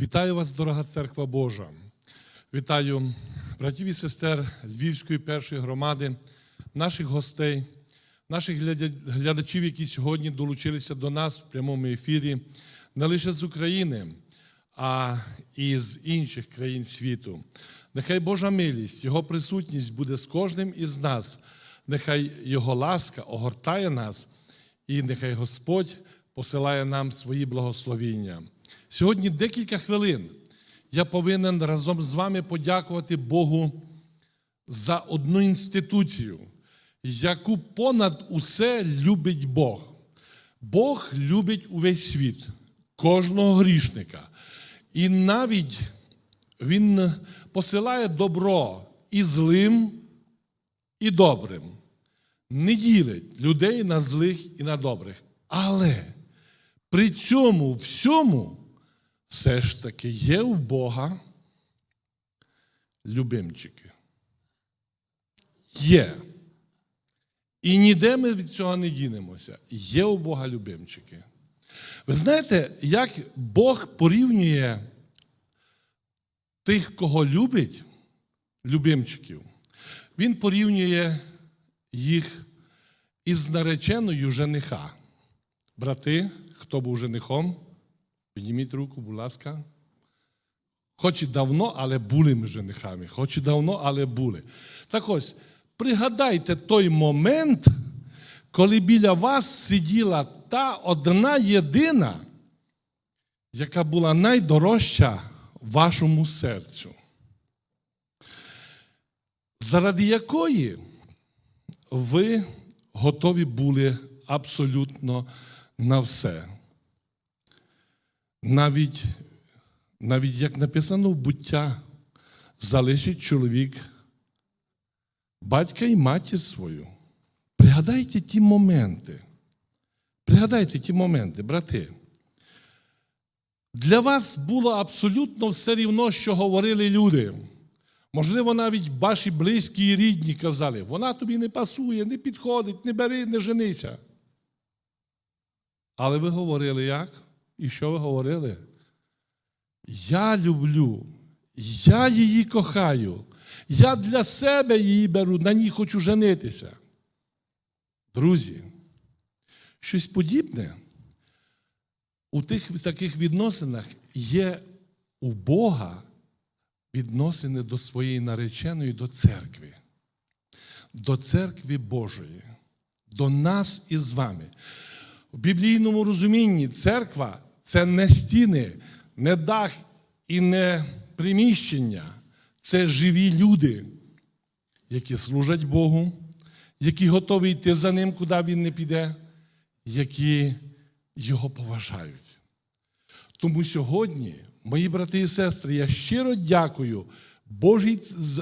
Вітаю вас, дорога церква Божа. Вітаю братів і сестер Львівської першої громади, наших гостей, наших глядачів, які сьогодні долучилися до нас в прямому ефірі не лише з України, а і з інших країн світу. Нехай Божа милість, Його присутність буде з кожним із нас. Нехай Його ласка огортає нас, і нехай Господь посилає нам свої благословіння. Сьогодні декілька хвилин я повинен разом з вами подякувати Богу за одну інституцію, яку понад усе любить Бог. Бог любить увесь світ, кожного грішника. І навіть Він посилає добро і злим, і добрим. Не ділить людей на злих і на добрих. Але при цьому всьому все ж таки є у Бога любимчики. Є. І ніде ми від цього не дінемося. Є у Бога любимчики. Ви знаєте, як Бог порівнює тих, кого любить, любимчиків, Він порівнює їх із нареченою жениха. Брати, хто був женихом, підніміть руку, будь ласка. Хоч і давно, але були ми женихами. Хоч і давно, але були. Так ось, пригадайте той момент, коли біля вас сиділа та одна єдина, яка була найдорожча вашому серцю. Заради якої ви готові були абсолютно на все. Навіть, навіть як написано в буття, залишить чоловік батька і матір свою. Пригадайте ті моменти. Пригадайте ті моменти, брати. Для вас було абсолютно все рівно, що говорили люди. Можливо, навіть ваші близькі і рідні казали, вона тобі не пасує, не підходить, не бери, не женися. Але ви говорили як? І що ви говорили? Я люблю, я її кохаю, я для себе її беру, на ній хочу женитися. Друзі, щось подібне у тих таких відносинах є у Бога відносини до своєї нареченої, до церкви, до церкви Божої, до нас і з вами. В біблійному розумінні церква це не стіни, не дах і не приміщення, це живі люди, які служать Богу, які готові йти за ним, куди він не піде, які його поважають. Тому сьогодні, мої брати і сестри, я щиро дякую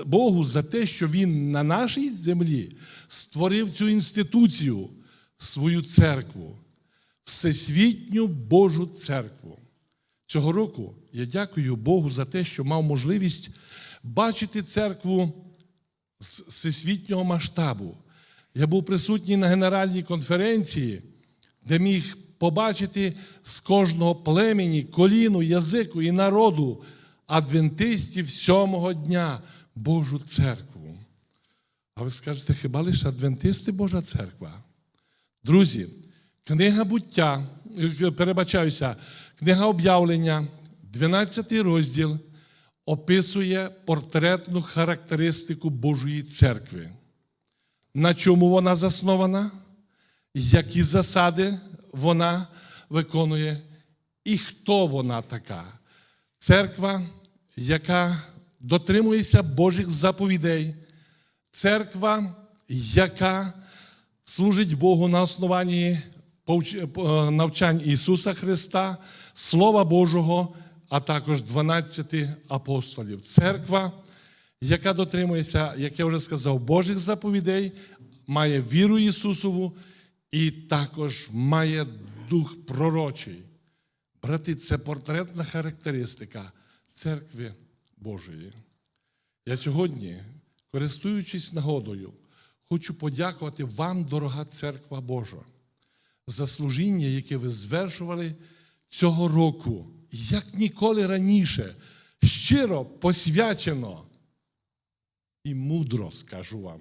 Богу за те, що Він на нашій землі створив цю інституцію, свою церкву, Всесвітню Божу церкву. Цього року я дякую Богу за те, що мав можливість бачити церкву з всесвітнього масштабу. Я був присутній на генеральній конференції, де міг побачити з кожного племені, коліну, язику і народу адвентистів сьомого дня Божу церкву. А ви скажете, хіба лише адвентисти Божа церква? Друзі, книга буття, е, перебачаюся, книга об'явлення, 12 розділ описує портретну характеристику Божої церкви. На чому вона заснована? Які засади вона виконує, і хто вона така? Церква, яка дотримується Божих заповідей, церква, яка служить Богу на основанні е, навчань Ісуса Христа, Слова Божого, а також 12 апостолів. Церква, яка дотримується, як я вже сказав, Божих заповідей, має віру Ісусову і також має дух пророчий. Брати, це портретна характеристика церкви Божої. Я сьогодні, користуючись нагодою, хочу подякувати вам, дорога церква Божа, за служіння, яке ви звершували цього року як ніколи раніше, щиро посвячено і мудро скажу вам.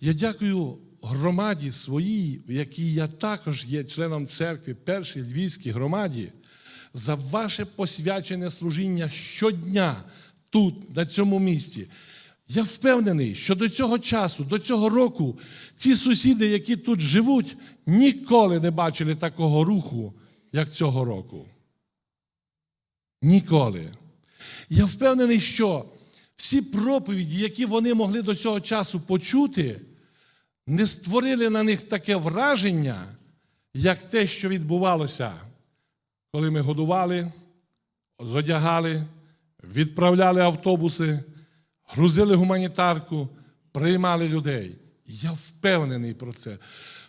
Я дякую громаді своїй, в якій я також є членом церкви, першій львівській громаді, за ваше посвячене служіння щодня тут, на цьому місці. Я впевнений, що до цього часу, до цього року, ці сусіди, які тут живуть, ніколи не бачили такого руху, як цього року. Ніколи. Я впевнений, що всі проповіді, які вони могли до цього часу почути, не створили на них таке враження, як те, що відбувалося, коли ми годували, зодягали, відправляли автобуси, грузили гуманітарку, приймали людей. Я впевнений про це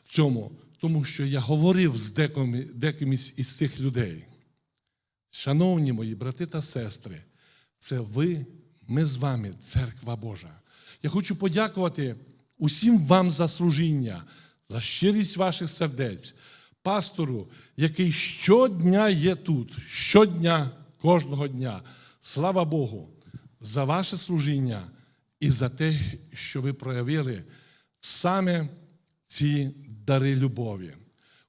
в цьому, тому що я говорив з декимось із цих людей. Шановні мої брати та сестри, це ви, ми з вами, церква Божа. Я хочу подякувати усім вам за служіння, за щирість ваших сердець, пастору, який щодня є тут, щодня, кожного дня. Слава Богу, за ваше служіння і за те, що ви проявили саме ці дари любові.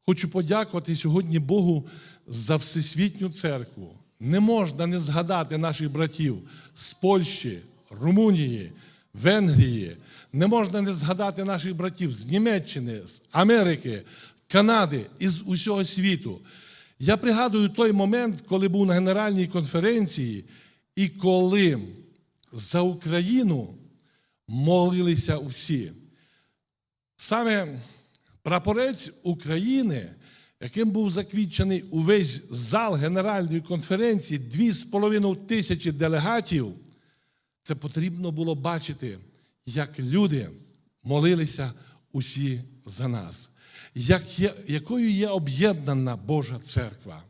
Хочу подякувати сьогодні Богу за Всесвітню церкву. Не можна не згадати наших братів з Польщі, Румунії, Венгрії. Не можна не згадати наших братів з Німеччини, з Америки, Канади і з усього світу. Я пригадую той момент, коли був на генеральній конференції, і коли за Україну молилися усі. Саме прапорець України, яким був заквітчений увесь зал Генеральної конференції, дві з половиною тисячі делегатів, це потрібно було бачити, як люди молилися усі за нас, як є, якою є об'єднана Божа церква.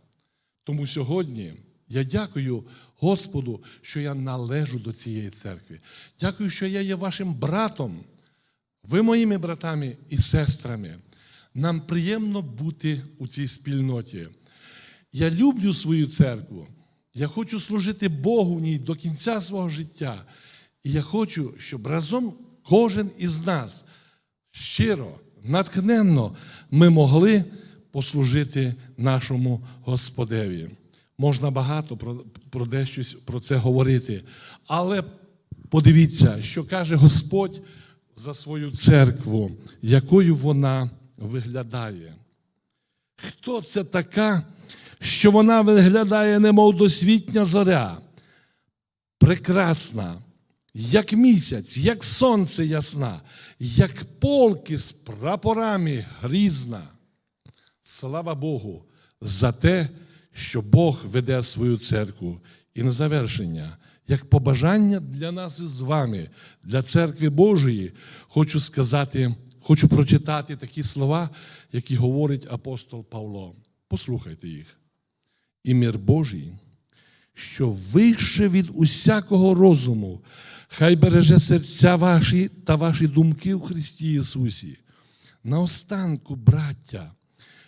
Тому сьогодні я дякую Господу, що я належу до цієї церкви. Дякую, що я є вашим братом. Ви моїми братами і сестрами. Нам приємно бути у цій спільноті. Я люблю свою церкву. Я хочу служити Богу в ній до кінця свого життя. І я хочу, щоб разом кожен із нас щиро, натхненно ми могли послужити нашому Господеві. Можна багато про, про дещось про це говорити, але подивіться, що каже Господь за свою церкву, якою вона виглядає. Хто це така, що вона виглядає, немов досвітня зоря, прекрасна, як місяць, як сонце ясна, як полки з прапорами грізна. Слава Богу за те, що Бог веде свою церкву. І на завершення, як побажання для нас із вами, для церкви Божої, хочу сказати, хочу прочитати такі слова, які говорить апостол Павло. Послухайте їх. І мир Божий, що вище від усякого розуму, хай береже серця ваші та ваші думки в Христі Ісусі. Наостанку, браття,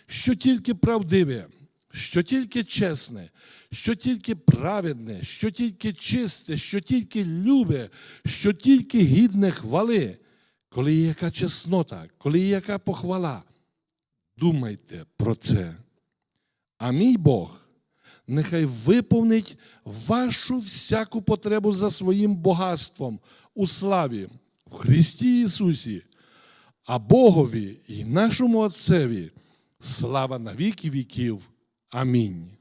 що тільки правдиве, що тільки чесне, що тільки праведне, що тільки чисте, що тільки любе, що тільки гідне хвали, коли є яка чеснота, коли є яка похвала, думайте про це. А мій Бог нехай виповнить вашу всяку потребу за своїм багатством у славі в Христі Ісусі, а Богові і нашому Отцеві слава на віки віків. Amém.